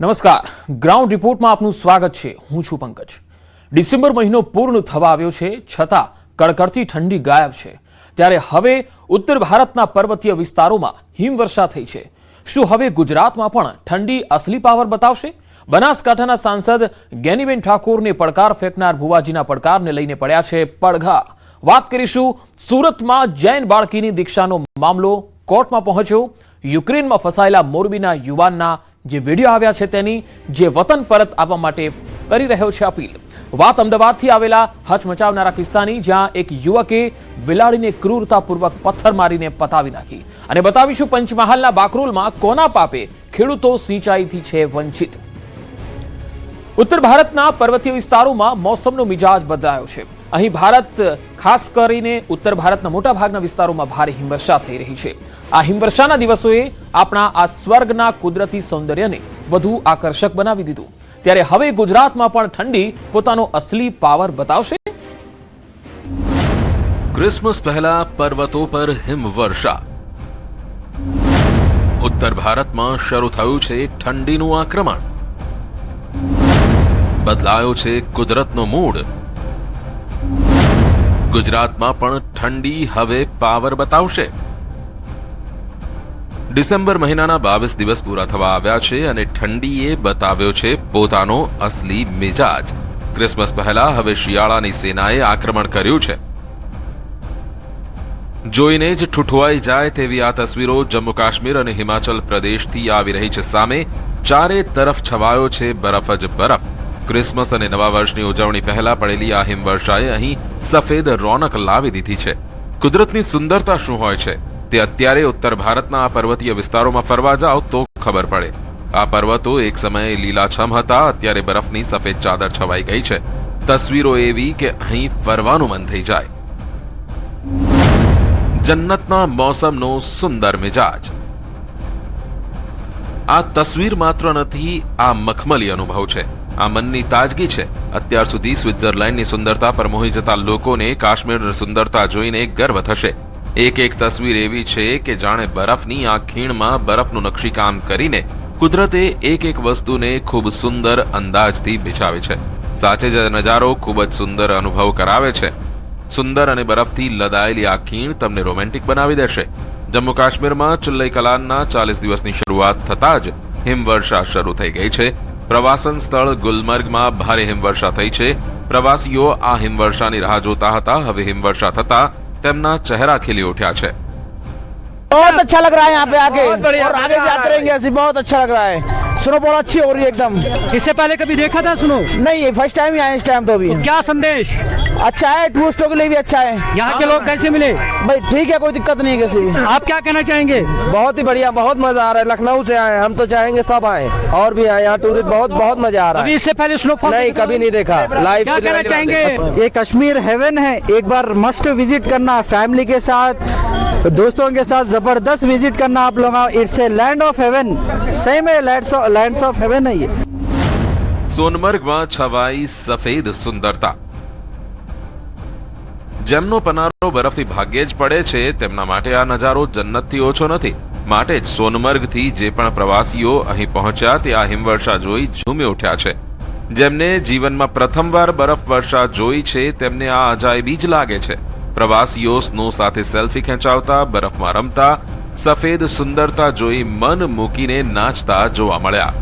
નમસ્કાર. ગ્રાઉન્ડ રિપોર્ટમાં આપનું સ્વાગત છે. હું છું પંકજ. ડિસેમ્બર મહિનો પૂર્ણ થવા આવ્યો છે, છતાં કડકડતી ઠંડી ગાયબ છે. ત્યારે હવે ઉત્તર ભારતના પર્વતીય વિસ્તારોમાં હિમવર્ષા થઈ છે. શું હવે ગુજરાતમાં પણ ઠંડી અસલી પાવર બતાવશે? બનાસકાંઠાના સાંસદ ગેનીબેન ઠાકોરને પડકાર ફેંકનાર ભુવાજીના પડકારને લઈને પડ્યા છે પડઘા. વાત કરીશું સુરતમાં જૈન બાળકીની દીક્ષાનો મામલો કોર્ટમાં પહોંચ્યો. યુક્રેનમાં ફસાયેલા મોરબીના યુવાનના જે વીડિયો આવ્યા છે તેની જે વતન પરત આવવા માટે કરી રહ્યો છે અપીલ. વાત અમદાવાદથી આવેલા હચમચાવનારા કિસ્સાની જ્યાં એક યુવકે બિલાડીને ક્રૂરતાપૂર્વક પથ્થર મારીને પતાવી નાખી. અને બતાવીશું પંચમહાલના બાકરોલમાં કોના પાપે ખેડૂતો સિંચાઈથી છે વંચિત. ઉત્તર ભારતના પર્વતીય વિસ્તારોમાં મોસમનો મિજાજ બદલાયો છે. અહીં ભારત ખાસ કરીને ઉત્તર ભારતના મોટા ભાગના વિસ્તારોમાં ભારે હિમવર્ષા થઈ રહી છે. આ હિમવર્ષાના દિવસોએ આપણા આ સ્વર્ગના કુદરતી સૌંદર્યને વધુ આકર્ષક બનાવી દીધું. ત્યારે હવે ગુજરાતમાં પણ ઠંડી પોતાનો અસલી પાવર બતાવશે. ક્રિસમસ પહેલા પર્વતો પર હિમવર્ષા. ઉત્તર ભારતમાં શરૂ થયું છે ઠંડીનું આક્રમણ. બદલાયો છે કુદરતનો મૂડ. ગુજરાતમાં પણ ઠંડી હવે પાવર બતાવશે. ડિસેમ્બર મહિનાના બાવીસ દિવસ પૂરા થવા આવ્યા છે અને ઠંડીએ બતાવ્યો છે પોતાનો અસલી મિજાજ. ક્રિસમસ પહેલા હવે શિયાળાની સેનાએ આક્રમણ કર્યું છે. જોઈને જ ઠૂઠવાઈ જાય તેવી આ તસવીરો જમ્મુ કાશ્મીર અને હિમાચલ પ્રદેશથી આવી રહી છે. સામે ચારે તરફ છવાયો છે બરફ જ બરફ. ક્રિસમસ અને નવા વર્ષની ઉજવણી પહેલા પડેલી આ હિમવર્ષાએ અહીં સફેદ રોનક લાવી દીધી છે. કુદરતની સુંદરતા શું હોય છે? તે અત્યારે ઉત્તર ભારતના આ પર્વતીય વિસ્તારોમાં ફરવા જાઓ તો ખબર પડે. આ પર્વતો એક સમયે લીલાછમ હતા, અત્યારે બરફની સફેદ ચાદર છવાઈ ગઈ છે. તસવીરો એવી કે અહીં ફરવાનું મન થઈ જાય. જન્નતના મોસમનો સુંદર મિજાજ. આ તસવીર માત્ર નથી, આ મખમલી અનુભવ છે. આ મનની તાજગી છે. અત્યાર સુધી સ્વિટ્ઝરલેન્ડની સુંદરતા પર મોહી જતા લોકોને કાશ્મીરની સુંદરતા જોઈને ગર્વ થશે. એક એક તસવીર એવી છે કે જાણે બરફની આ ખીણમાં બરફનું નકશીકામ કરીને કુદરતે એક એક વસ્તુને ખૂબ સુંદર અંદાજથી ભીછાવે છે. સાચે જ નજારો ખૂબ જ સુંદર અનુભવ કરાવે છે. સુંદર અને બરફથી લદાયેલી આ ખીણ તમને રોમેન્ટિક બનાવી દેશે. જમ્મુ કાશ્મીરમાં ચુલ્લઈ કલાનના ચાલીસ દિવસની શરૂઆત થતાં જ હિમવર્ષા શરૂ થઈ ગઈ છે. પ્રવાસન સ્થળ ગુલમર્ગમાં ભારે હિમવર્ષા થઈ છે. પ્રવાસીઓ આ હિમવર્ષાની રાહ જોતા હતા. હવે હિમવર્ષા થતા તેમના ચહેરા ખીલી ઉઠ્યા છે बहुत अच्छा लग रहा है यहाँ पे आके और आगे भी आते रहेंगे ऐसे बहुत अच्छा लग रहा है स्नोफॉल अच्छी हो रही है एकदम। इससे पहले कभी देखा था सुनो। नहीं फ़र्स्ट टाइम ही आए इस टाइम तो अभी। क्या संदेश? अच्छा है टूरिस्टों के लिए भी अच्छा है। यहाँ के लोग कैसे मिले? भाई ठीक है कोई दिक्कत नहीं है किसी भी आप क्या कहना चाहेंगे? बहुत ही बढ़िया बहुत मज़ा आ रहा है। लखनऊ से आए हम तो चाहेंगे सब आए। और भी आए यहाँ टूरिस्ट बहुत बहुत मज़ा आ रहा अभी है। इससे पहले स्नोफॉल नहीं कभी नहीं देखा। लाइव क्या कहना चाहेंगे? ये कश्मीर हेवन है एक बार मस्ट विज़िट करना फैमिली के साथ। दोस्तों के साथ जबरदस्त विजिट करना आप लोग it's a land of heaven same है लैंड्स ऑफ हेवन है ये સોનમર્ગમાં છવાઈ સફેદ સુંદરતા જેમનો પનારો બરફથી ભાગ્યે જ પડે છે તેમના માટે આ નજારો જન્નતથી ઓછો નથી માટે જ સોનમર્ગથી જે પણ પ્રવાસીઓ અહીં પહોંચ્યા તે આ હિમવર્ષા જોઈ ઝૂમી ઉઠ્યા છે જેમને જીવનમાં પ્રથમવાર બરફ વર્ષા જોઈ છે તેમને આ અજાયબી જ લાગે છે પ્રવાસીઓ સ્નો સાથે સેલ્ફી ખેંચાવતા, બરફમાં રમતા, સફેદ સુંદરતા જોઈ મન મૂકીને નાચતા જોવા મળ્યા.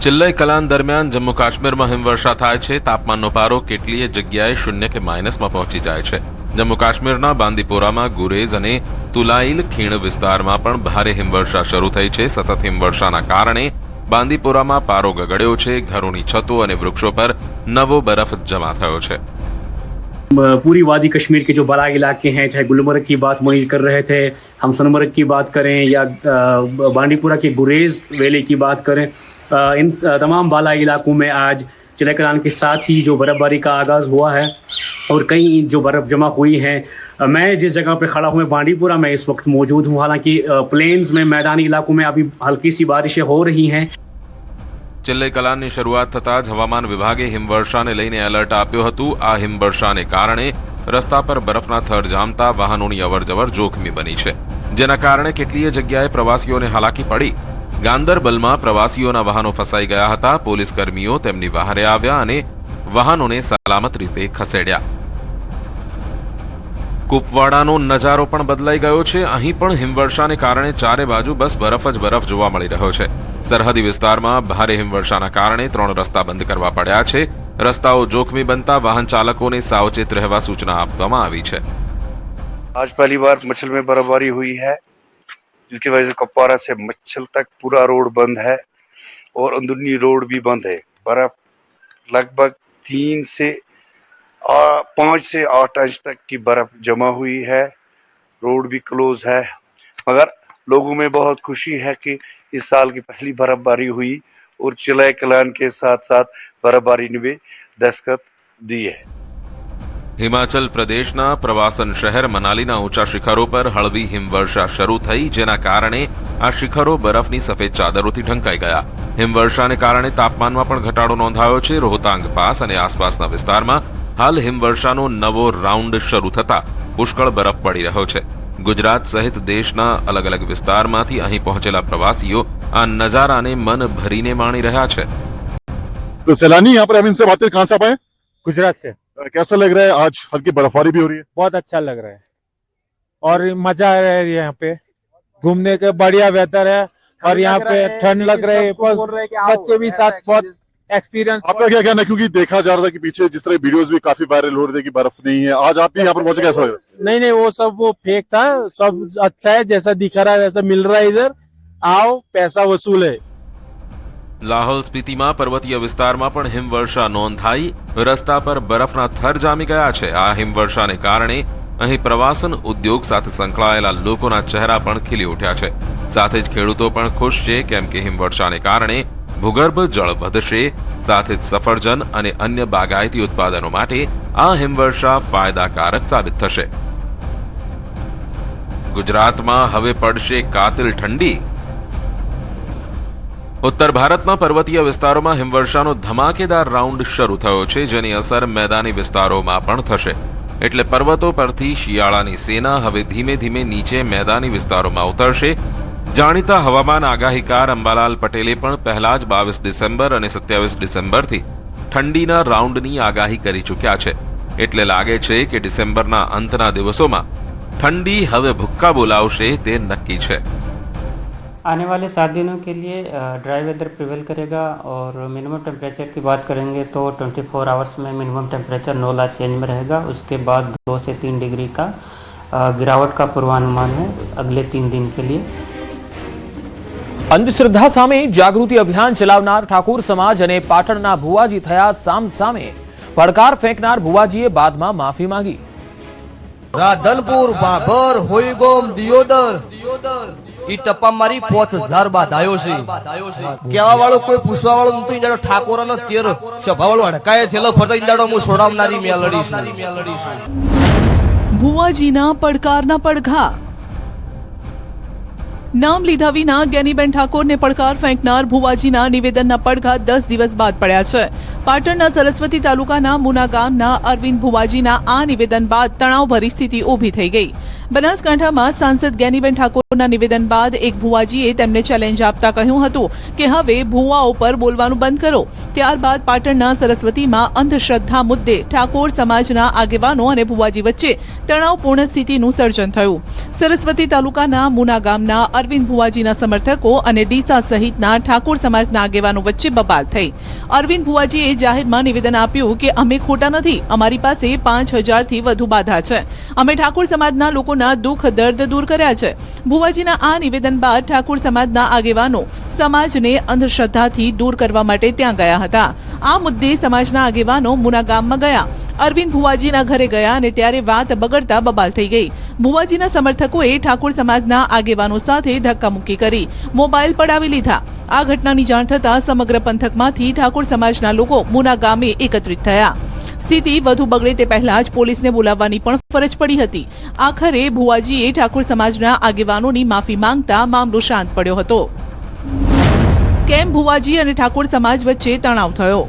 ચિલ્લય કલાન દરમિયાન જમ્મુ કાશ્મીરમાં હિમવર્ષા થાય છે. તાપમાનનો પારો કેટલીય જગ્યાએ શૂન્ય કે માઇનસમાં પહોંચી જાય છે. જમ્મુ કાશ્મીરના બાંદીપોરામાં ગુરેઝ અને તુલાઇલ ખીણ વિસ્તારમાં પણ ભારે હિમવર્ષા શરૂ થઈ છે. સતત હિમવર્ષાના કારણે બાંદીપોરામાં પારો ગગડ્યો છે. ઘરોની છતો અને વૃક્ષો પર નવો બરફ જમા થયો છે. पूरी वादी कश्मीर के जो बड़ा इलाके हैं, चाहे गुलमर्ग की बात वही कर रहे थे, हम सोनमर्ग की बात करें या बांडीपुरा के गुरेज वैली की बात करें इन तमाम बाला इलाकों में आज चिलकलान के साथ ही जो बर्फबारी का आगाज़ हुआ है और कई जो बर्फ़ जमा हुई है मैं जिस जगह पे खड़ा हूँ बांडीपुरा में इस वक्त मौजूद हूँ। हालाँकि प्लेन्स में, मैदानी इलाकों में अभी हल्की सी बारिशें हो रही हैं। ચિલ્લઈ કલાનની શરૂઆત થતાં જ હવામાન વિભાગે હિમવર્ષાને લઈને એલર્ટ આપ્યું હતું. આ હિમવર્ષાને કારણે રસ્તા પર બરફના થર જામતા વાહનોની અવરજવર જોખમી બની છે. જેના કારણે કેટલીય જગ્યાએ પ્રવાસીઓને હાલાકી પડી. ગાંદરબલમાં પ્રવાસીઓના વાહનો ફસાઈ ગયા હતા. પોલીસ કર્મીઓ તેમની વહારે આવ્યા અને વાહનોને સલામત રીતે ખસેડ્યા. કુપવાડાનો નજારો પણ બદલાઈ ગયો છે અહીં પણ હિમવર્ષાને કારણે ચારે બાજુ બસ બરફ જ બરફ જોવા મળી રહ્યો છે સરહદી વિસ્તારમાં ભારે હિમવર્ષાના કારણે ત્રણ રસ્તા બંધ કરવા પડ્યા છે રસ્તાઓ જોખમી બનતા વાહન ચાલકોને સાવચેત રહેવા સૂચના આપવામાં આવી છે आज पहली बार मच्छल में बर्फबारी हुई है जिसकी वजह से कपवारा से मच्छल तक पूरा रोड बंद है और अंदरूनी रोड भी बंद है बर्फ लगभग तीन से आ, पाँच से आठ इंच तक की बर्फ जमा हुई है रोड भी क्लोज है मगर लोगों में बहुत खुशी है कि इस साल की पहली बर्फबारी हुई और चिलाई कलान के साथ साथ बर्फबारी ने भी दस्तखत दी है હિમાચલ પ્રદેશના પ્રવાસન શહેર મનાલીના ઊંચા શિખરો પર હળવી હિમવર્ષા શરૂ થઈ જેના કારણે આ શિખરો બરફની સફેદ ચાદરોથી ઢંકાઈ ગયા હિમવર્ષાને કારણે તાપમાનમાં પણ ઘટાડો નોંધાયો છે રોહતાંગ પાસ અને આસપાસના વિસ્તારમાં હાલ હિમવર્ષાનો નવો રાઉન્ડ શરૂ થતા પુષ્કળ બરફ પડી રહ્યો છે ગુજરાત સહિત દેશના અલગ અલગ વિસ્તારમાંથી અહીં પહોંચેલા પ્રવાસીઓ આ નજારાને મન ભરીને માણી રહ્યા છે तो सैलानी यहाँ पर अमीन से बातें कहाँ से आप आए गुजरात से कैसा लग रहा है आज हल्की बर्फबारी भी हो रही है बहुत अच्छा लग रहा है और मजा आ रहा है यहाँ पे घूमने के बढ़िया वेदर है और यहाँ पे ठंड लग रही है बस बच्चे भी साथ बहुत एक्सपीरियंस आपका क्या कहना है क्योंकि देखा जा रहा था कि पीछे जिस तरह वीडियोस भी काफी वायरल हो रहे थे कि बर्फ नहीं है आज आप भी यहाँ पर पहुंचे कैसा लग रहा है नहीं नहीं वो सब वो फेक था सब अच्छा है जैसा दिखा रहा है वैसा मिल रहा है इधर आओ पैसा वसूल है લાહોલ સ્પીતિમાં પર્વતીય વિસ્તારમાં પણ હિમવર્ષા નોંધાઈ રસ્તા પર બરફના થર જામી ગયા છે આ હિમવર્ષાને કારણે અહીં પ્રવાસન ઉદ્યોગ સાથે સંકળાયેલા લોકોના ચહેરા પણ ખીલી ઉઠ્યા છે સાથે જ ખેડૂતો પણ ખુશ છે કેમ કે હિમવર્ષાને કારણે ભૂગર્ભ જળ વધશે, સાથે સફરજન અને અન્ય બાગાયતી ઉત્પાદનો માટે આ હિમવર્ષા ફાયદાકારક સાબિત થશે. ગુજરાતમાં હવે પડશે કાતિલ ઠંડી. ઉત્તર ભારતના પર્વતીય વિસ્તારોમાં હિમવર્ષાનો ધમાકેદાર રાઉન્ડ શરૂ થયો છે, જેની અસર મેદાની વિસ્તારોમાં પણ થશે. એટલે પર્વતો પરથી શિયાળાની સેના હવે ધીમે ધીમે નીચે મેદાની વિસ્તારોમાં ઉતરશે જાણીતા હવામાન આગાહીકાર અંબાલાલ પટેલે પણ પહેલા જ બાવીસ ડિસેમ્બર અને સત્યાવીસ ડિસેમ્બરથી ઠંડીના રાઉન્ડની આગાહી કરી ચૂક્યા છે એટલે લાગે છે કે ડિસેમ્બરના અંતના દિવસોમાં ઠંડી હવે ભુક્કા બોલાવશે તે નક્કી છે आने वाले सात दिनों के लिए ड्राई वेदर प्रिवेल करेगा और मिनिमम टेम्परेचर की बात करेंगे तो 24 फोर आवर्स में मिनिमम टेम्परेचर नौ लाख चेंज में रहेगा उसके बाद दो से तीन डिग्री का अ, गिरावट का पूर्वानुमान है अगले तीन दिन के लिए અંધશ્રદ્ધા સામે જાગૃતિ અભિયાન ચલાવનાર ઠાકોર સમાજ અને પાટણના ભુવાજી થયા સામ સામે. પડકાર ફેંકનાર ભુવાજીએ બાદમાં માફી માંગી. રાધનપુર બાભર હોઈગોમ દિયોદર. ઈ ટપ્પા મારી પોચ હજાર બાદ આવ્યો છે. કેવા વાળો કોઈ પૂછવા વાળો નતું ઈંડાડો ઠાકોર અને તેર સભા વાળો અડકાય થયેલો ફરતા ઈંડાડો હું સોડાવનારી મેલડી છું. ભુવાજીના પડકારના પડઘા. નામ લીધા વિના જ્ઞાનીબેન ઠાકોરને પડકાર ફેંકનાર ભુવાજીના નિવેદનના પડઘા દસ દિવસ બાદ પડ્યા છે. પાટણના સરસ્વતી તાલુકાના મુના ગામના અરવિંદ ભુવાજીના આ નિવેદન બાદ તણાવભરી સ્થિતિ ઊભી થઈ ગઈ. બનાસકાંઠામાં સાંસદ જ્ઞાનીબેન ઠાકોરના નિવેદન બાદ એક ભુવાજીએ તેમને ચેલેન્જ આપતા કહ્યું હતું કે હવે ભુવાઓ પર બોલવાનું બંધ કરો. ત્યારબાદ પાટણના સરસ્વતીમાં અંધશ્રદ્ધા મુદ્દે ઠાકોર સમાજના આગેવાનો અને ભુવાજી વચ્ચે તણાવપૂર્ણ સ્થિતિનું સર્જન થયું. સરસ્વતી તાલુકાના મુના ગામના અરવિંદ ભુવાજીના સમર્થકો અને ડીસા સહિતના ઠાકોર સમાજના આગેવાનો વચ્ચે બબાલ થઈ. અરવિંદ ભુવાજીએ જાહેરમાં નિવેદન આપ્યું કે, અમે ખોટા નથી, અમારી પાસે પાંચ હજારથી વધુ બાધા છે. અમે ઠાકોર સમાજના લોકોના દુઃખ, દર્દ દૂર કર્યા છે. ભુવાજીના આ નિવેદન બાદ ઠાકોર સમાજના આગેવાનો સમાજને અંધશ્રદ્ધાથી દૂર કરવા માટે ત્યાં ગયા હતા. આ મુદ્દે સમાજના આગેવાનો મુના ગામમાં ગયા. અરવિંદ ભુવાજીના ઘરે ગયા અને ત્યારે વાત બગડતા બબાલ થઈ ગઈ. ભુવાજીના સમર્થકોએ ઠાકોર સમાજના આગેવાનો સાથે ધક્કામુક્કી કરી. મોબાઈલ પડાવી લીધા. આ ઘટનાની જાણ થતાં સમગ્ર પંથકમાંથી ઠાકોર સમાજના લોકો મુના ગામે એકત્રિત થયા. સ્થિતિ વધુ બગડે તે પહેલા જ પોલીસને બોલાવવાની પણ ફરજ પડી હતી. આખરે ભુવાજીએ ઠાકોર સમાજના આગેવાનોની માફી માંગતા મામલો શાંત પડ્યો હતો. કેમ ભુવાજી અને ઠાકોર સમાજ વચ્ચે તણાવ થયો?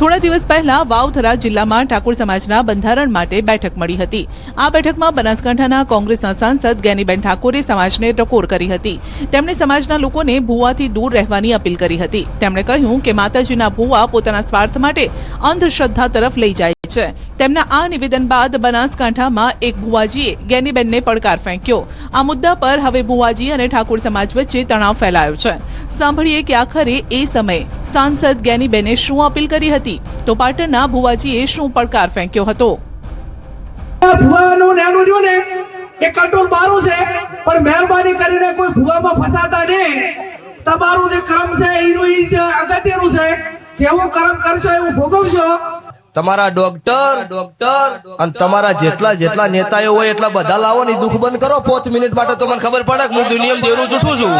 થોડા દિવસ પહેલા વાવથરા જિલ્લામાં ઠાકોર સમાજના બંધારણ માટે બેઠક મળી હતી. આ બેઠકમાં બનાસકાંઠાના કોંગ્રેસના સાંસદ ગેનીબેન ઠાકોરે સમાજને ટકોર કરી હતી. તેમણે સમાજના લોકોને ભૂવાથી દૂર રહેવાની અપીલ કરી હતી. તેમણે કહ્યું કે માતાજીના ભૂવા પોતાના સ્વાર્થ માટે અંધશ્રદ્ધા તરફ લઈ જાય છે. તેમના આ નિવેદન બાદ બનાસકાંઠામાં એક ભુવાજીએ ગેનીબેનને પડકાર ફેંક્યો. આ મુદ્દા પર હવે ભુવાજી અને ઠાકોર સમાજ વચ્ચે તણાવ ફેલાયો છે. સાંભળીએ કે આખરે એ સમયે સાંસદ ગેનીબેને શું અપીલ કરી હતી? તો પાટણના ભુવાજીએ શું પડકાર ફેંક્યો હતો? એ કંટ્રોલ મારું છે, પણ મહેરબાની કરીને કોઈ ભુવામાં ફસાતા નહીં તમારું જે કર્મ છે, એનું જ અગત્યનું છે. જેવું કર્મ કરશો, એવું ભોગવશો તમારા ડોક્ટર ડોક્ટર અને તમારા જેટલા જેટલા નેતાઓ હોય એટલા બધા લાવો ને દુઃખ બંધ કરો. પાંચ મિનિટ માટે તો મને ખબર પડે કે હું દુનિયામાં જેવું જૂઠું છું?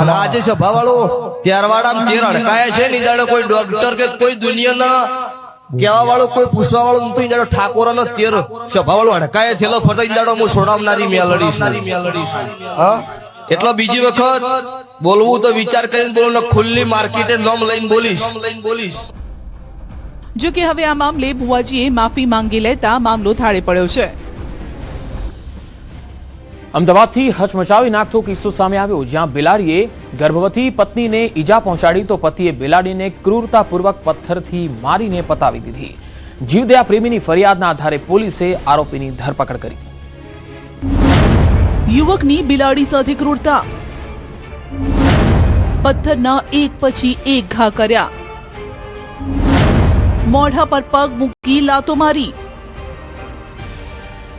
અને આજે સભાવાળો ત્યારવાળા જે અડકાયા છે ની દાડો કોઈ ડોક્ટર કે કોઈ દુનિયાના કેવા વાળો કોઈ પૂછવા વાળો નતું ઇંદાડો ઠાકોર નો તેર સભા વાળો અડકાય થયેલો ફરતા ઈ દાડો હું છોડાવનારી મેલડી એટલો બીજી વખત બોલવું તો વિચાર કરીને બોલો ખુલ્લી માર્કેટે નોમ લઈને બોલીશ લઈને બોલીશ. જો કે હવે આ મામલે ભુવાજીએ માફી માંગી લેતા મામલો થાળે પડ્યો છે. અમદાવાદથી હચમચાવી નાખતો કિસ્સો સામે આવ્યો જ્યાં બિલાડીએ ગર્ભવતી પત્નીને ઈજા પહોંચાડી તો પતિએ બિલાડીને ક્રૂરતાપૂર્વક પથ્થરથી મારીને પતાવી દીધી. જીવદયા પ્રેમીની ફરિયાદના આધારે પોલીસે આરોપીની ધરપકડ કરી. યુવકની બિલાડી સાથે ક્રૂરતા. પથ્થરના એક પછી એક ઘા કર્યા. મોઢા પર પગ મૂકી લાતો મારી.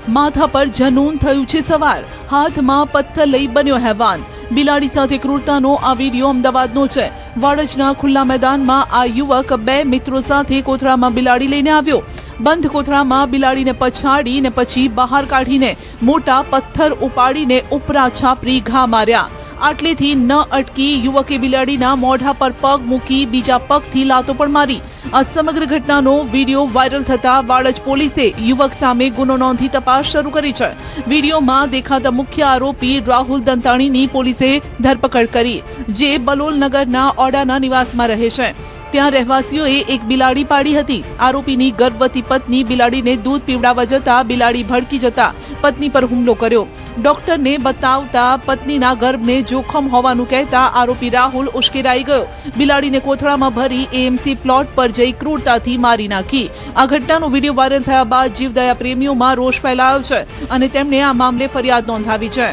માથા પર જનૂન થયું છે સવાર. હાથમાં પથ્થર લઈ બન્યો હેવાન. બિલાડી સાથે ક્રૂરતાનો આ વીડિયો અમદાવાદનો છે. વાડજના ખુલ્લા મેદાનમાં આ યુવક બે મિત્રો સાથે કોથળામાં બિલાડી લઈને આવ્યો. બંધ કોથળામાં બિલાડીને પછાડી ને પછી બહાર કાઢીને મોટા પથ્થર ઉપાડીને ઉપરા છાપરી ઘા માર્યા. આટલેથી ન અટકી યુવકે બિલાડીના મોઢા પર પગ મૂકી બીજા પગથી લાતો પણ મારી. આ સમગ્ર ઘટનાનો વીડિયો વાયરલ થતા વાડજ પોલીસે યુવક સામે ગુનો નોંધી તપાસ શરૂ કરી છે. વિડીયોમાં દેખાતા મુખ્ય આરોપી રાહુલ દંતાણીની પોલીસે ધરપકડ કરી, જે બલોલ નગરના ઓડાના નિવાસમાં રહે છે. ત્યાં રહેવાસીઓએ એક બિલાડી પાડી હતી. આરોપીની ગર્ભવતી પત્ની બિલાડીને દૂધ પીવડાવવા જતા બિલાડી ભડકી જતા પત્ની પર હુમલો કર્યો. ડોક્ટરને બતાવતા પત્નીના ગર્ભને જોખમ હોવાનું કહેતા આરોપી રાહુલ ઉશ્કેરાઈ ગયો. બિલાડીને કોથળામાં ભરી એએમસી પ્લોટ પર જઈ ક્રૂરતાથી મારી નાખી. આ ઘટનાનો વીડિયો વાયરલ થયા બાદ જીવદયા પ્રેમીઓમાં રોષ ફેલાયો છે અને તેમણે આ મામલે ફરિયાદ નોંધાવી છે.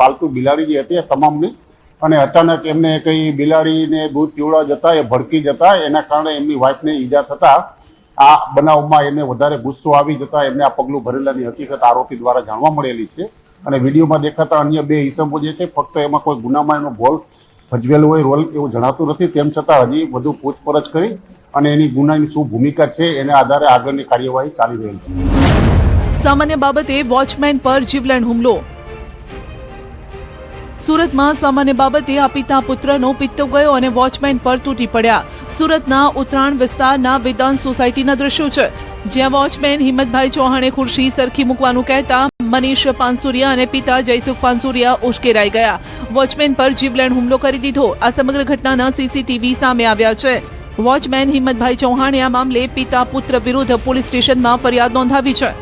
પાલતુ બિલાડી જે હતી તમામની અને અચાનક એમને કઈ બિલાડીને દૂધ પીવડા જતા, એ ભડકી જતા, એના કારણે એમની વાઇફને ઈજા થતા આ બનાવમાં એને વધારે ગુસ્સો આવી જતા એમને આ પગલું ભરેલાની હકીકત આરોપી દ્વારા જાણવા મળેલી છે. અને વિડીયોમાં દેખાતા અન્ય બે ઈસમો જે છે, ફક્ત એમાં કોઈ ગુનામાં એનો ભોલ ભજવેલો હોય, રોલ એવું જણાતું નથી. તેમ છતાં હજી વધુ પૂછપરછ કરી અને એની ગુનાની શું ભૂમિકા છે, એના આધારે આગળની કાર્યવાહી ચાલી રહી છે. સામાન્ય બાબતે વોચમેન પર જીવલેણ હુમલો. સુરતમાં સામાન્ય બાબતે આ પિતા પુત્રનો પિત્તો ગયો અને વોચમેન પર તૂટી પડ્યા. સુરતના ઉત્તરાયણ વિસ્તારના વેદાંત સોસાયટીના દ્રશ્યો છે. જ્યાં વોચમેન હિંમતભાઈ ચૌહાણે ખુરશી સરખી મૂકવાનું કહેતા મનીષ પાનસુરિયા અને પિતા જયસુખ પાનસુરિયા ઉશ્કેરાઈ ગયા. વોચમેન પર જીવલેણ હુમલો કરી દીધો. આ સમગ્ર ઘટનાના સીસીટીવી સામે આવ્યા છે. વોચમેન હિંમતભાઈ ચૌહાણે આ મામલે પિતા પુત્ર વિરુદ્ધ પોલીસ સ્ટેશનમાં ફરિયાદ નોંધાવી છે.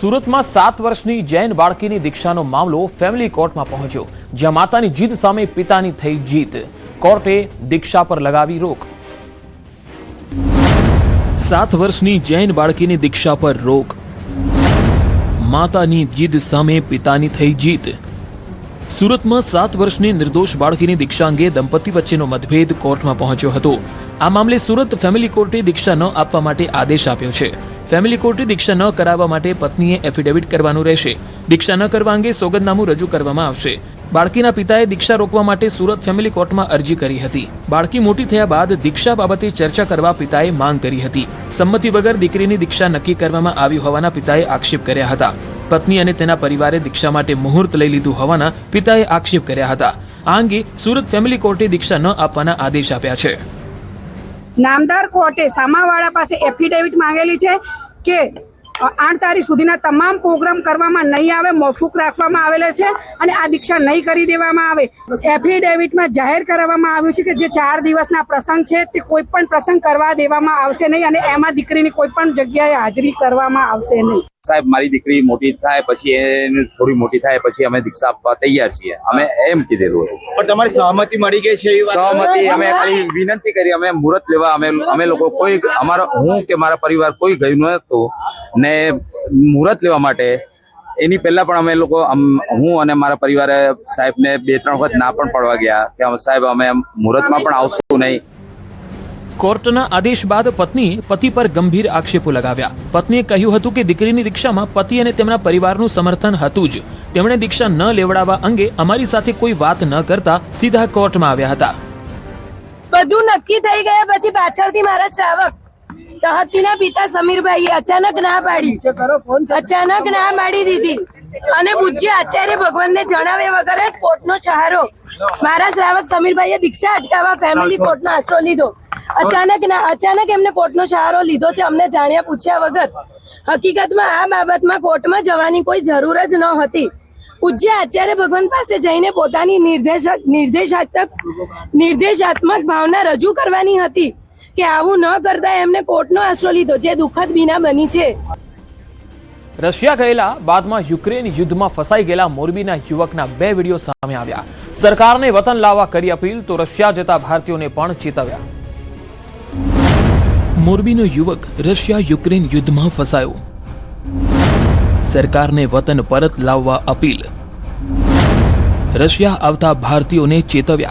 સુરતમાં સાત વર્ષની જૈન બાળકીની દીક્ષાનો મામલો ફેમિલી કોર્ટમાં પહોંચ્યો, જ્યાં માતાની જીદ સામે પિતાની થઈ જીત. કોર્ટે દીક્ષા પર લગાવી રોક. સાત વર્ષની જૈન બાળકીની દીક્ષા પર રોક. માતાની જીદ સામે પિતાની થઈ જીત. સુરતમાં સાત વર્ષની નિર્દોષ બાળકીની દીક્ષા અંગે દંપતી વચ્ચેનો મતભેદ કોર્ટમાં પહોંચ્યો હતો. આ મામલે સુરત ફેમિલી કોર્ટે દીક્ષા ન આપવા માટે આદેશ આપ્યો છે. ફેમિલી કોર્ટે દીક્ષા ન કરાવવા માટે પત્નીએ એફિડેવિટ કરવાનું રહેશે. દીક્ષા ન કરવા અંગે સોગંદનામું રજૂ કરવામાં આવશે. બાળકીના પિતાએ દીક્ષા રોકવા માટે સુરત ફેમિલી કોર્ટમાં અરજી કરી હતી. બાળકી મોટી થયા બાદ દીક્ષા બાબતે ચર્ચા કરવા પિતાએ માંગ કરી હતી. સંમતિ વગર દીકરીની દીક્ષા નક્કી કરવામાં આવી હોવાના પિતાએ આક્ષેપ કર્યા હતા. પત્ની અને તેના પરિવારે દીક્ષા માટે મુહૂર્ત લઈ લીધું હોવાના પિતાએ આક્ષેપ કર્યા હતા. આ અંગે સુરત ફેમિલી કોર્ટે દીક્ષા ન આપવાના આદેશ આપ્યા છે. નામદાર કોર્ટે સામાવાળા પાસે એફિડેવિટ માંગેલી છે કે આઠ તારીખ સુધીના તમામ પ્રોગ્રામ કરવામાં નહીં આવે મોફૂક રાખવામાં આવેલા છે અને આ દીક્ષા નહીં કરી દેવામાં આવે. એફિડેવિટમાં જાહેર કરવામાં આવ્યું છે કે જે ચાર દિવસના પ્રસંગ છે તે કોઈ પણ પ્રસંગ કરવા દેવામાં આવશે નહીં અને એમાં દીકરીની કોઈ પણ જગ્યાએ હાજરી કરવામાં આવશે નહીં. સાહેબ મારી દીકરી મોટી થાય પછી એને થોડી મોટી થાય પછી અમે દીક્ષા આપવા તૈયાર છીએ. અમે એમ કીધેલું હતું. પણ તમારી સહમતિ મળી ગઈ છે સહમતિ અમે ખાલી વિનંતી કરી અમે મુહૂર્ત લેવા અમે અમે લોકો કોઈ અમારો હું કે મારા પરિવાર કોઈ ગયું નહોતું ને મુહૂર્ત લેવા માટે એની પહેલા પણ અમે લોકો હું અને મારા પરિવારે સાહેબને બે ત્રણ વખત ના પણ પડવા ગયા કે સાહેબ અમે મુહૂર્તમાં પણ આવશું નહીં. કોર્ટના આદેશ બાદ પત્નીએ પતિ પર ગંભીર આક્ષેપો લગાવ્યા. પત્નીએ કહ્યું હતું કે દીકરીની દીક્ષામાં પતિ અને તેમના પરિવારનું સમર્થન હતું જ. તેમણે દીક્ષા ન લેવડાવવા અંગે અમારી સાથે કોઈ વાત ન કરતા સીધા કોર્ટમાં આવ્યા હતા. બધું નક્કી થઈ ગયા પછી પાછળથી મારા શ્રાવક તહતીના પિતા સમીરભાઈએ અચાનક ના પાડી. અચાનક ના પાડી દીધી. અને પૂજ્ય આચાર્ય ભગવાનને જણાવ્યા વગર જ કોર્ટનો સહારો. મારા શ્રાવક સમીરભાઈએ દીક્ષા અટકાવવા ફેમિલી કોર્ટનો આશરો લીધો. અચાનક ના અચાનક એમને કોર્ટનો સહારો લીધો છે અમને જાણ્યા પૂછ્યા વગર. હકીકતમાં આ બાબતમાં કોર્ટમાં જવાની કોઈ જરૂર જ ન હતી. પૂજ્ય આચાર્ય ભગવાન પાસે જઈને પોતાની નિર્દેશક નિર્દેશાત્મક નિર્દેશાત્મક ભાવના રજૂ કરવાની હતી. કે આવું ન કરતા એમને કોર્ટનો આશરો લીધો, જે દુઃખદ બીના બની છે. રશિયા ગયેલા, બાદમાં યુક્રેન યુદ્ધમાં ફસાઈ ગયેલા મોરબીના યુવકના બે વીડિયો સામે આવ્યા. સરકારને વતન લાવવા કરી અપીલ, તો રશિયા જતા ભારતીયોને પણ ચેતવ્યા. મોરબીનો યુવક રશિયા યુક્રેન યુદ્ધમાં ફસાયો. સરકારને વતન પરત લાવવા અપીલ. રશિયા આવતા ભારતીયોને ચેતવ્યા.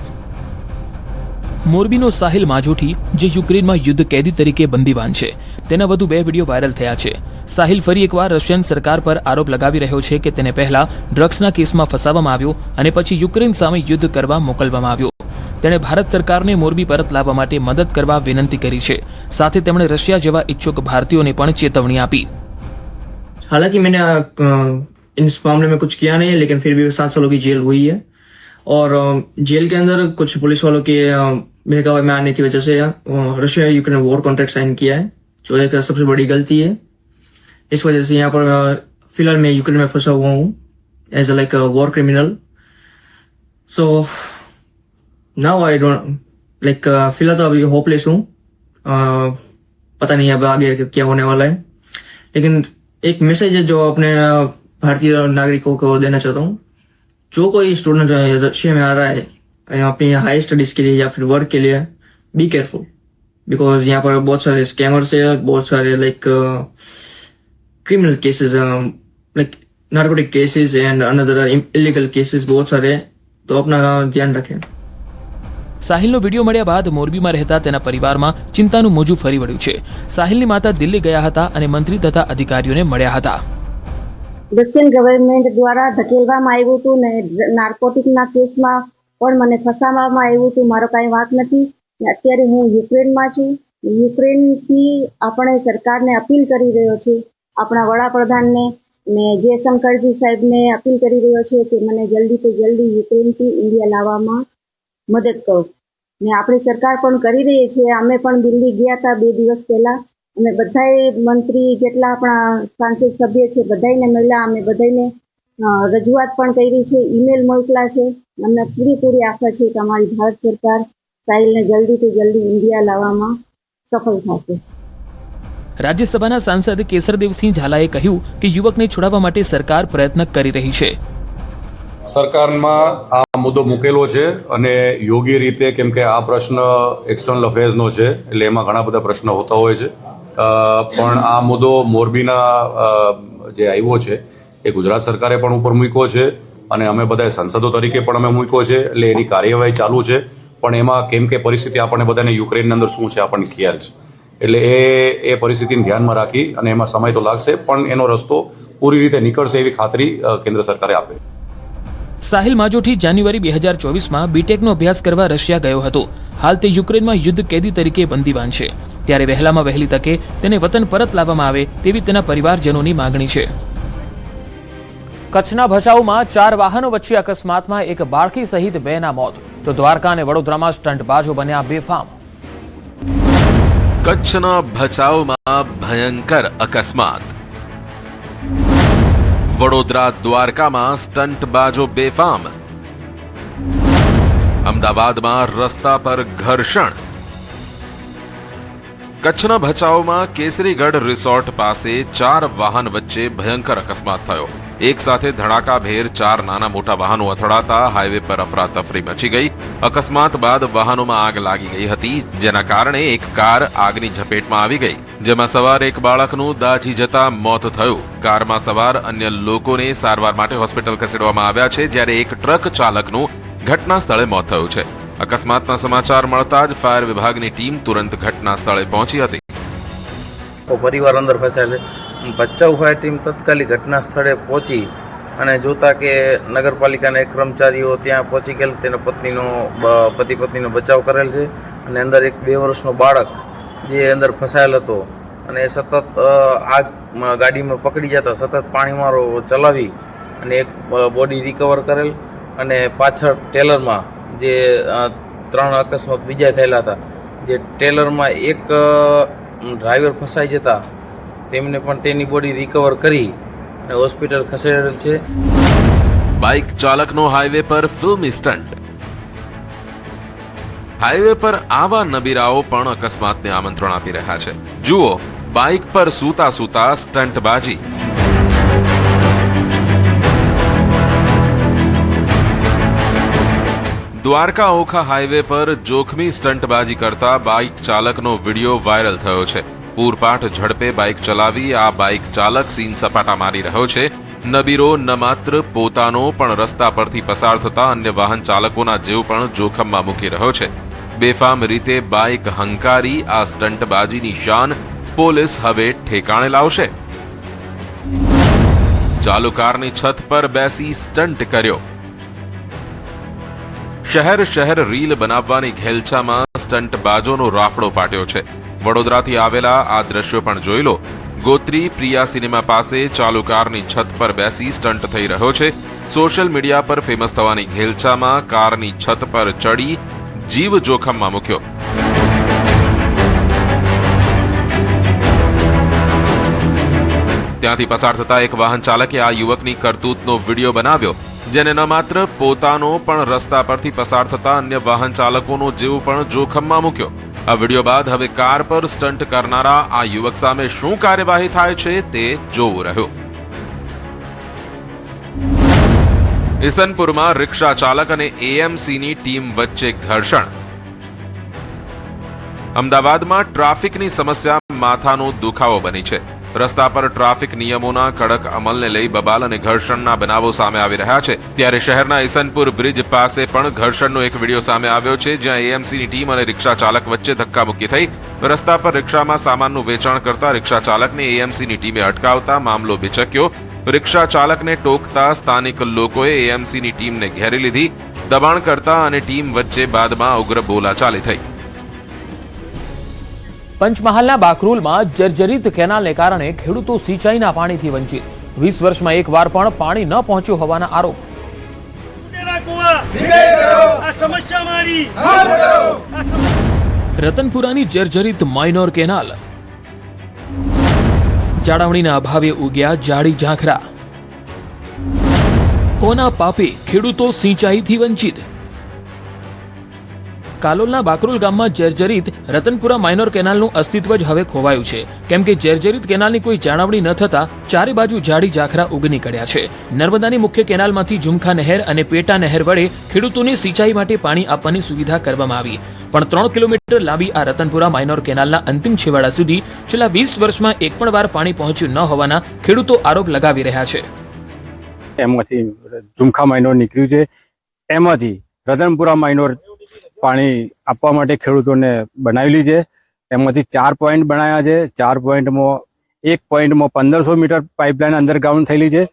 મોરબીનો સાહિલ માજોઠી જે યુક્રેનમાં યુદ્ધ કેદી તરીકે બંદીવાન છે તેના વધુ બે વિડીયો વાયરલ થયા છે સાહિલ ફરી એકવાર રશિયન સરકાર પર આરોપ લગાવી રહ્યો છે કે તેને પહેલા ડ્રગ્સના કેસમાં ફસાવવામાં આવ્યો અને પછી યુક્રેન સામે યુદ્ધ કરવા મોકલવામાં આવ્યો તેણે ભારત સરકારને મોરબી પરત લાવવા માટે મદદ કરવા વિનંતી કરી છે સાથે તેમણે રશિયા જેવા ઈચ્છુક ભારતીયોને પણ ચેતવણી આપી हालांकि मैंने अ, इस मामले में कुछ किया नहीं है लेकिन फिर भी सात सालों की जेल हुई है और जेल के अंदर कुछ पुलिस वालों के बहकावे में आने की वजह से Russia Ukraine war contract sign किया है, जो एक सबसे बड़ी गलती है। इस वजह से यहाँ पर फ़िलहाल मैं यूक्रेन में फंसा हुआ हूँ as a like war criminal so now I don't like फ़िलहाल तो अभी होपलेस हूँ। पता नहीं अब आगे क्या होने वाला है। लेकिन एक मैसेज है जो अपने भारतीय नागरिकों को देना चाहता हूँ। जो कोई स्टूडेंट रशिया में आ रहा है अ, अपनी हाई स्टडीज के लिए या फिर वर्क के लिए बी केयरफुल बिकॉज यहाँ पर बहुत सारे स्कैमर्स है बहुत सारे like criminal cases like narcotic cases and another illegal cases बहुत सारे हैं तो अपना ध्यान रखें સાહિલનો વિડીયો મળ્યા બાદ મોરબીમાં રહેતા તેના પરિવારમાં ચિંતાનું મોજું ફરી વળ્યું છે સાહિલની માતા દિલ્હી ગયા હતા અને મંત્રી તથા અધિકારીઓને મળ્યા હતા રશિયન ગવર્મેન્ટ દ્વારા ધકેલવામાં આવ્યું હતું ને નાર્કોટિકના કેસમાં પણ મને ફસાવવામાં આવ્યું હતું, મારો કાંઈ વાંક નથી. અત્યારે હું યુક્રેનમાં છું. યુક્રેનથી આપણે સરકારને અપીલ કરી રહ્યો છે, આપણા વડાપ્રધાનને ને જયશંકરજી સાહેબને અપીલ કરી રહ્યો છે કે મને જલ્દીથી જલ્દી યુક્રેનથી ઇન્ડિયા લાવવામાં મદદ કરો. ને આપણી સરકાર પણ કરી રહી છે. અમે પણ દિલ્હી ગયા હતા બે દિવસ પહેલા. અમે બધાએ મંત્રી જેટલા આપણા સાંસદ સભ્ય છે બધાને મળ્યા અમે બધાને રજૂઆત પણ કરી છે ઈમેલ મોકલા છે. અમને પૂરેપૂરી આશા છે કે અમારી ભારત સરકાર સાહિલને જલ્દીથી જલ્દી ઇન્ડિયા લાવવામાં સફળ થશે. રાજ્યસભાના સાંસદ કેસરદેવસિંહ ઝાલાએ કહ્યું કે યુવકને છોડાવવા માટે સરકાર પ્રયત્ન કરી રહી છે. સરકારમાં આ મુદ્દો મૂકેલો છે અને યોગ્ય રીતે કેમ કે આ પ્રશ્ન એક્સટર્નલ અફેર્સનો છે એટલે એમાં ઘણા બધા પ્રશ્નો હોતા હોય છે. પણ આ મુદ્દો મોરબીના જે આવ્યો છે, એ ગુજરાત સરકારે પણ ઉપર મૂક્યો છે અને અમે બધા સંસદો તરીકે પણ અમે મૂક્યો છે, એટલે એની કાર્યવાહી ચાલુ છે. પણ એમાં કેમ કે પરિસ્થિતિ આપણને બધાને યુક્રેનની અંદર શું છે આપણને ખ્યાલ છે. એટલે એ એ પરિસ્થિતિને ધ્યાનમાં રાખી અને એમાં સમય તો લાગશે, પણ એનો રસ્તો પૂરી રીતે નીકળશે એવી ખાતરી કેન્દ્ર સરકારે આપે. સાહિલ માજોઠી જાન્યુઆરી બે હજાર ચોવીસમાં બીટેકનો અભ્યાસ કરવા રશિયા ગયો હતો. હાલ તે યુક્રેનમાં યુદ્ધ કેદી તરીકે બંદીવાન છે. ત્યારે વહેલામાં વહેલી તકે તેને વતન પરત લાવવામાં આવે તેવી તેના પરિવારજનોની માગણી છે. કચ્છના ભચાઉમાં ચાર વાહનો વચ્ચે અકસ્માતમાં એક બાળકી સહિત બેના મોત. તો દ્વારકા અને વડોદરામાં સ્ટંટબાજો બન્યા બેફામ. કચ્છના ભચાઉમાં ભયંકર અકસ્માત. વડોદરા દ્વારકામાં સ્ટંટબાજો બેફામ. અમદાવાદમાં રસ્તા પર ઘર્ષણ. કચ્છના ભચાઉમાં કેસરીગઢ રિસોર્ટ પાસે ચાર વાહન વચ્ચે ભયંકર અકસ્માત થયો. એક સાથે ધડાકાભેર ચાર નાના મોટા વાહનો અથડાતા હાઈવે પર અફરાતફરી મચી ગઈ. અકસ્માત બાદ વાહનોમાં આગ લાગી ગઈ હતી, જેના કારણે એક કાર આગની ઝપેટમાં આવી ગઈ. જેમાં સવાર એક બાળકનું દાઝી જતા મોત થયું. કારમાં સવાર અન્ય લોકોને સારવાર માટે હોસ્પિટલ ખસેડવામાં આવ્યા છે, જ્યારે એક ટ્રક ચાલકનું ઘટના સ્થળે મોત થયું છે. અકસ્માતના સમાચાર મળતા જ ફાયર વિભાગની ટીમ તુરંત ઘટના સ્થળે પહોંચી હતી. પરિવાર અંદર ફસાયેલ છે. ફાયર ટીમ તત્કાલિક ઘટના સ્થળે પહોંચી અને જોતા કે નગરપાલિકાના એક કર્મચારીઓ ત્યાં પહોંચી ગયેલ. તેના પત્નીનો પતિ પત્નીનો બચાવ કરેલ છે અને અંદર એક બે વર્ષનો બાળક જે અંદર ફસાયેલ હતો અને એ સતત આગ ગાડીમાં પકડી જતા સતત પાણીમારો ચલાવી અને એક બોડી રિકવર કરેલ અને પાછળ ટેલરમાં જે ત્રણ અકસ્માત બીજા થયેલા હતા, જે ટેલરમાં એક ડ્રાઈવર ફસાઈ જતા, તેમને પણ તેની બોડી રિકવર કરી અને હોસ્પિટલ ખસેડેલ છે. બાઇક ચાલકનો હાઈવે પર ફિલ્મી સ્ટન્ટ. હાઈવે પર આવા નબીરાઓ પણ અકસ્માતને આમંત્રણ આપી રહ્યા છે. જુઓ, બાઇક પર સૂતા સૂતા સ્ટંટબાજી દ્વારકા ઓખા હાઈવે પર જોખમી સ્ટંટબાજી કરતા બાઇક ચાલકનો વીડિયો વાયરલ થયો છે. પૂરપાટ ઝડપે બાઇક ચલાવી આ બાઇક ચાલક સીન સપાટા મારી રહ્યો છે. નબીરો ન માત્ર પોતાનો પણ રસ્તા પરથી પસાર થતા અન્ય વાહન ચાલકોના જીવ પણ જોખમમાં મૂકી રહ્યો છે. બેફામ રીતે બાઇક હંકારી આ સ્ટંટબાજીની શાન પોલીસ હવે ઠેકાણે લાવશે. ચાલુ કારની છત પર બેસી સ્ટંટ કર્યો. શહેર શહેર રીલ બનાવવાની ઘેલછામાં સ્ટંટ બાજોનો રાફડો ફાટ્યો છે. વડોદરાથી આવેલા આ દ્રશ્યો પણ જોઈ લો. ગોત્રી પ્રિયા સિનેમા પાસે ચાલુ કારની છત પર બેસી સ્ટંટ થઈ રહ્યો છે. સોશિયલ મીડિયા પર ફેમસ થવાની ઘેલછામાં કારની છત પર ચડી જીવ જોખમમાં મૂક્યો. ત્યાંથી પસાર થતા એક વાહન ચાલકે આ યુવકની કરતૂતનો વીડિયો બનાવ્યો. જેને ન માત્ર પોતાનો પણ રસ્તા પરથી પસાર થતા અન્ય વાહન ચાલકોનો જીવ પણ જોખમમાં મૂક્યો. આ વીડિયો બાદ હવે કાર પર સ્ટંટ કરનારા આ યુવક સામે શું કાર્યવાહી થાય છે તે જોવું રહ્યું. ઇસનપુરમાં રિક્ષા ચાલક અને એએમસીની ટીમ વચ્ચે ઘર્ષણ. અમદાવાદમાં ટ્રાફિકની સમસ્યા માથાનો દુખાવો બની છે. રસ્તા પર ટ્રાફિક નિયમોના કડક અમલને લઈ બબાલ અને ઘર્ષણના બનાવો સામે આવી રહ્યા છે. ત્યારે શહેરના ઈસનપુર બ્રિજ પાસે પણ ઘર્ષણનો એક વીડિયો સામે આવ્યો છે, જ્યાં એએમસીની ટીમ અને રિક્ષા ચાલક વચ્ચે ધક્કામુક્કી થઈ. રસ્તા પર રિક્ષામાં સામાનનું વેચાણ કરતા રિક્ષા ચાલકને એએમસીની ટીમે અટકાવતા મામલો બિચક્યો રિક્ષા ચાલકને ટોકતા સ્થાનિક લોકોએ એએમસીની ટીમને ઘેરી લીધી. દબાણ કરતા અને ટીમ વચ્ચે બાદમાં ઉગ્ર બોલાચાલી થઈ. પંચમહાલના બાકરોલમાં જર્જરિત કેનાલને કારણે ખેડૂતો સિંચાઈના પાણીથી વંચિત. વીસ વર્ષમાં એકવાર પણ પાણી ન પહોંચ્યું હોવાના આરોપ. રતનપુરાની જર્જરિત માઇનોર કેનાલ. જાળવણીના અભાવે ઉગ્યા જાડી ઝાંખરા. કોના પાપે ખેડૂતો સિંચાઈથી વંચિત? કાલોલના બાકરુલ ગામમાં જર્જરિત રતનપુરા માઇનોર કેનાલનું અસ્તિત્વ જ હવે ખોવાયું છે. કેમ કે જર્જરિત કેનાલની કોઈ જાળવણી ન થતા ચારે બાજુ જાડી ઝાખરા ઉગી નીકળ્યા છે. નર્મદાની મુખ્ય કેનાલમાંથી ઝુમખા નહેર અને પેટા નહેર વડે ખેડૂતોને સિંચાઈ માટે પાણી આપવાની સુવિધા કરવામાં આવી. પણ ત્રણ કિલોમીટર લાંબી આ રતનપુરા માઇનોર કેનાલના અંતિમ છેવાડા સુધી છેલ્લા વીસ વર્ષમાં એક પણ વાર પાણી પહોંચ્યું ન હોવાના ખેડૂતો આરોપ લગાવી રહ્યા છે. એમાંથી ઝુમખા માઇનોર નીકળ્યું છે. એમાંથી રતનપુરા માઇનોર પાણી આપવા માટે ખેડૂતોને બનાવેલી છે એમાંથી ચાર પોઈન્ટ બનાવ્યા છે. ચાર પોઈન્ટમાં એક પોઈન્ટમાં પંદરસો મીટર પાઇપલાઇન અંડરગ્રાઉન્ડ થયેલી છે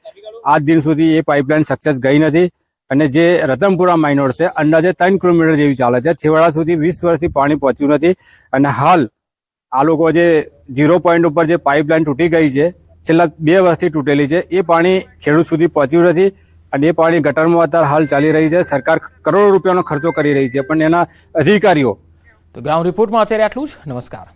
આજ દિન સુધી એ પાઇપલાઇન સક્સેસ ગઈ નથી. અને જે રતનપુરા માઇનોર છે, અંદાજે ત્રણ કિલોમીટર જેવી ચાલે છે. છેવાડા સુધી વીસ વર્ષથી પાણી પહોંચ્યું નથી. અને હાલ આ લોકો જે ઝીરો પોઈન્ટ ઉપર જે પાઇપલાઇન તૂટી ગઈ છે, છેલ્લા બે વર્ષથી તૂટેલી છે, એ પાણી ખેડૂત સુધી પહોંચ્યું નથી. અને એ પાણી ગટરમાં અત્યારે હાલ ચાલી રહી છે. સરકાર કરોડો રૂપિયાનો ખર્ચો કરી રહી છે. પણ એના અધિકારીઓ તો ગ્રાઉન્ડ રિપોર્ટમાં અત્યારે આટલું જ. નમસ્કાર.